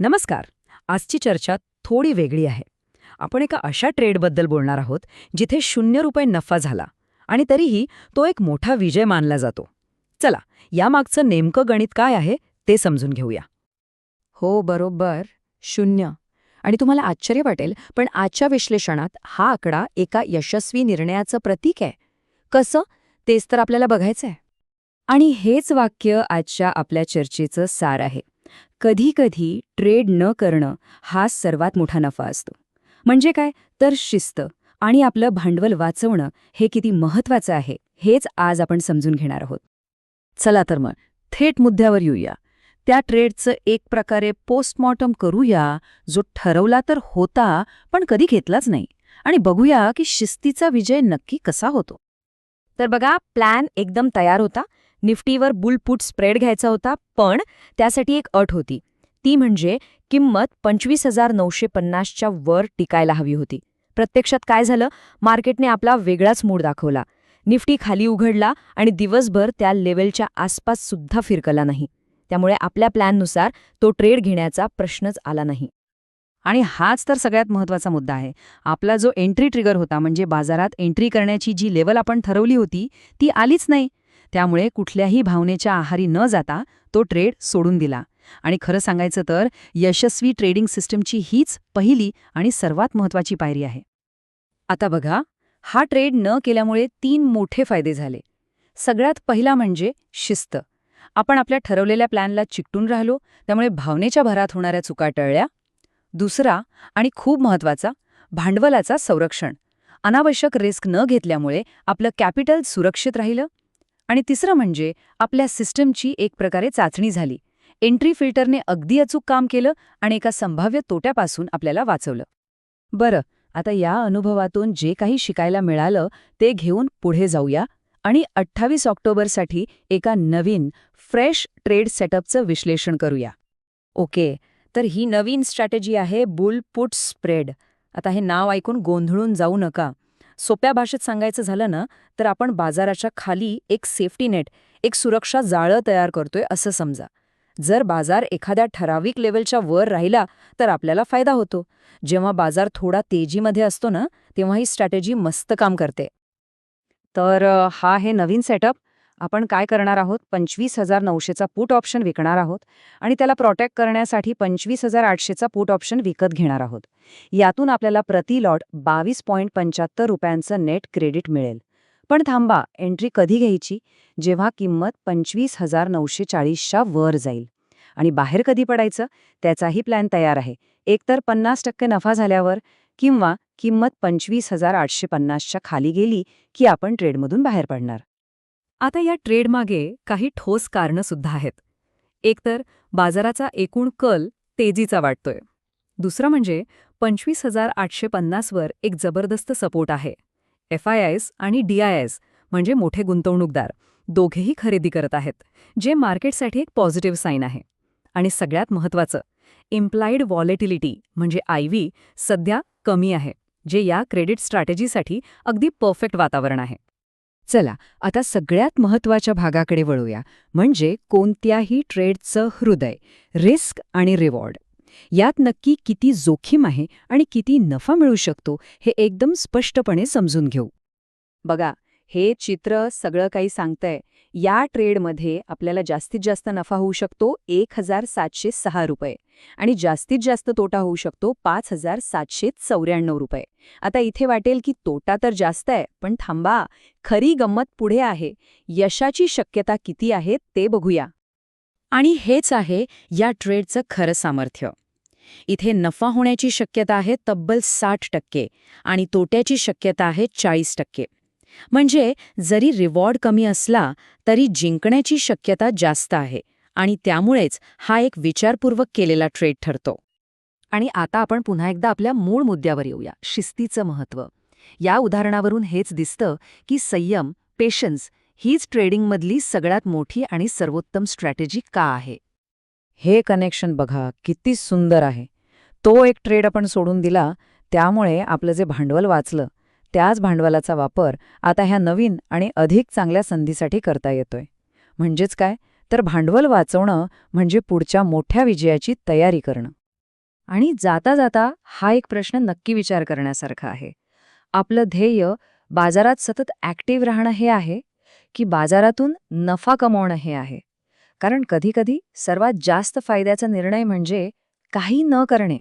नमस्कार. आजची चर्चा थोडी वेगळी आहे. आपण एका अशा ट्रेडबद्दल बोलणार आहोत जिथे शून्य रुपये नफा झाला आणि तरीही तो एक मोठा विजय मानला जातो. चला यामागचं नेमकं गणित काय आहे ते समजून घेऊया. हो बरोबर. शून्य. आणि तुम्हाला आश्चर्य वाटेल पण आजच्या विश्लेषणात हा आकडा एका यशस्वी निर्णयाचं प्रतीक आहे. कसं? तेच तर आपल्याला बघायचं आहे आणि हेच वाक्य आजच्या आपल्या चर्चेचं सार आहे. कधीकधी ट्रेड न करणं हा सर्वात मोठा नफा असतो. म्हणजे काय? तर शिस्त आणि आपलं भांडवल वाचवणं हे किती महत्वाचं आहे हेच आज आपण समजून घेणार आहोत. चला तर मग थेट मुद्द्यावर येऊया. त्या ट्रेडचं एक प्रकारे पोस्टमॉर्टम करूया जो ठरवला तर होता पण कधी घेतलाच नाही. आणि बघूया की शिस्तीचा विजय नक्की कसा होतो. तर बघा प्लॅन एकदम तयार होता. निफ्टीवर बुलपुट स्प्रेड घ्यायचा होता पण त्यासाठी एक अट होती. ती म्हणजे किंमत पंचवीस हजार नऊशे पन्नासच्या वर टिकायला हवी होती. प्रत्यक्षात काय झालं? मार्केटने आपला वेगळाच मूड दाखवला. निफ्टी खाली उघडला आणि दिवसभर त्या लेवलच्या आसपास सुद्धा फिरकला नाही. त्यामुळे आपल्या प्लॅननुसार तो ट्रेड घेण्याचा प्रश्नच आला नाही. आणि हाच तर सगळ्यात महत्त्वाचा मुद्दा आहे. आपला जो एंट्री ट्रिगर होता म्हणजे बाजारात एंट्री करण्याची जी लेवल आपण ठरवली होती ती आलीच नाही. त्यामुळे कुठल्याही भावनेच्या आहारी न जाता तो ट्रेड सोडून दिला. आणि खरं सांगायचं तर यशस्वी ट्रेडिंग सिस्टमची हीच पहिली आणि सर्वात महत्वाची पायरी आहे. आता बघा हा ट्रेड न केल्यामुळे तीन मोठे फायदे झाले. सगळ्यात पहिला म्हणजे शिस्त. आपण आपल्या ठरवलेल्या प्लॅनला चिकटून राहिलो त्यामुळे भावनेच्या भरात होणाऱ्या चुका टळल्या. दुसरा आणि खूप महत्त्वाचा भांडवलाचा संरक्षण. अनावश्यक रिस्क न घेतल्यामुळे आपलं कॅपिटल सुरक्षित राहिलं आणि तिसरं म्हणजे आपल्या सिस्टमची एक प्रकारे चाचणी झाली. एंट्री फिल्टरने अगदी अचूक काम केलं आणि एका संभाव्य तोट्यापासून आपल्याला वाचवलं. बरं आता या अनुभवातून जे काही शिकायला मिळालं ते घेऊन पुढे जाऊया आणि अठ्ठावीस ऑक्टोबरसाठी एका नवीन फ्रेश ट्रेड सेटअपचं विश्लेषण करूया. ओके तर ही नवीन स्ट्रॅटेजी आहे बुल पुट स्प्रेड. आता हे नाव ऐकून गोंधळून जाऊ नका. सोप्या भाषेत सांगायचं झालं ना तर आपण बाजाराच्या खाली एक सेफ्टी नेट एक सुरक्षा जाळं तयार करतोय असं समजा. जर बाजार एखाद्या ठराविक लेवलच्या वर राहिला तर आपल्याला फायदा होतो. जेव्हा बाजार थोडा तेजीमध्ये असतो ना तेव्हा ही स्ट्रॅटेजी मस्त काम करते. तर हा आहे नवीन सेटअप आपण काय करणार आहोत? पंचवीस हजार नऊशेचा पुट ऑप्शन विकणार आहोत आणि त्याला प्रोटेक्ट करण्यासाठी पंचवीस हजार आठशेचा पुट ऑप्शन विकत घेणार आहोत. यातून आपल्याला प्रति लॉट बावीस पॉईंट पंच्याहत्तर रुपयांचं नेट क्रेडिट मिळेल. पण थांबा एंट्री कधी घ्यायची? जेव्हा किंमत पंचवीस हजार नऊशे चाळीसच्या वर जाईल. आणि बाहेर कधी पडायचं? त्याचाही प्लॅन तयार आहे. एकतर पन्नास टक्के नफा झाल्यावर किंवा किंमत पंचवीस हजार आठशे पन्नासच्या खाली गेली की आपण ट्रेडमधून बाहेर पडणार. आता या ट्रेडमागे काही ठोस कारणं सुद्धा आहेत. एकतर बाजाराचा एकूण कल तेजीचा वाटतोय दुसरं म्हणजे पंचवीस हजार आठशे पन्नासवर एक जबरदस्त सपोर्ट आहे. एफ आय आयस आणि डी आय एस म्हणजे मोठे गुंतवणूकदार दोघेही खरेदी करत आहेत जे मार्केटसाठी एक पॉझिटिव्ह साईन आहे. आणि सगळ्यात महत्त्वाचं इम्प्लाइड व्हॉलेटिलिटी म्हणजे आय व्ही सध्या कमी आहे जे या क्रेडिट स्ट्रॅटेजीसाठी अगदी परफेक्ट वातावरण आहे. चला आता सगळ्यात महत्त्वाच्या भागाकडे वळूया. म्हणजे कोणत्याही ट्रेडचं हृदय रिस्क आणि रिवॉर्ड. यात नक्की किती जोखीम आहे आणि किती नफा मिळू शकतो हे एकदम स्पष्टपणे समजून घेऊ. बघा हे चित्र सगळं काही सांगतंय. या ट्रेडमध्ये आपल्याला जास्तीत जास्त नफा होऊ शकतो एक हजार सातशे सहा रुपये आणि जास्तीत जास्त तोटा होऊ शकतो पाच हजार सातशे चौऱ्याण्णव रुपये. आता इथे वाटेल की तोटा तर जास्त आहे पण थांबा खरी गंमत पुढे आहे. यशाची शक्यता किती आहे ते बघूया. आणि हेच आहे या ट्रेडचं खरं सामर्थ्य. इथे नफा होण्याची शक्यता आहे तब्बल साठ टक्के आणि तोट्याची शक्यता आहे चाळीस टक्के. म्हणजे जरी रिवॉर्ड कमी असला तरी जिंकण्याची शक्यता जास्त आहे आणि त्यामुळेच हा एक विचारपूर्वक केलेला ट्रेड ठरतो. आणि आता आपण पुन्हा एकदा आपल्या मूळ मुद्द्यावर येऊया शिस्तीचं महत्त्व. या उदाहरणावरून हेच दिसतं की संयम पेशन्स हीच ट्रेडिंगमधली सगळ्यात मोठी आणि सर्वोत्तम स्ट्रॅटेजी का आहे? हे कनेक्शन बघा किती सुंदर आहे. तो एक ट्रेड आपण सोडून दिला त्यामुळे आपलं जे भांडवल वाचलं त्याच भांडवलाचा वापर आता ह्या नवीन आणि अधिक चांगल्या संधीसाठी करता येतोय. म्हणजेच काय? तर भांडवल वाचवणं म्हणजे पुढच्या मोठ्या विजयाची तयारी करणं. आणि जाता जाता हा एक प्रश्न नक्की विचार करण्यासारखा आहे. आपलं ध्येय बाजारात सतत ॲक्टिव्ह राहणं हे आहे की बाजारातून नफा कमवणं हे आहे? कारण कधीकधी सर्वात जास्त फायद्याचा निर्णय म्हणजे काही न करणे.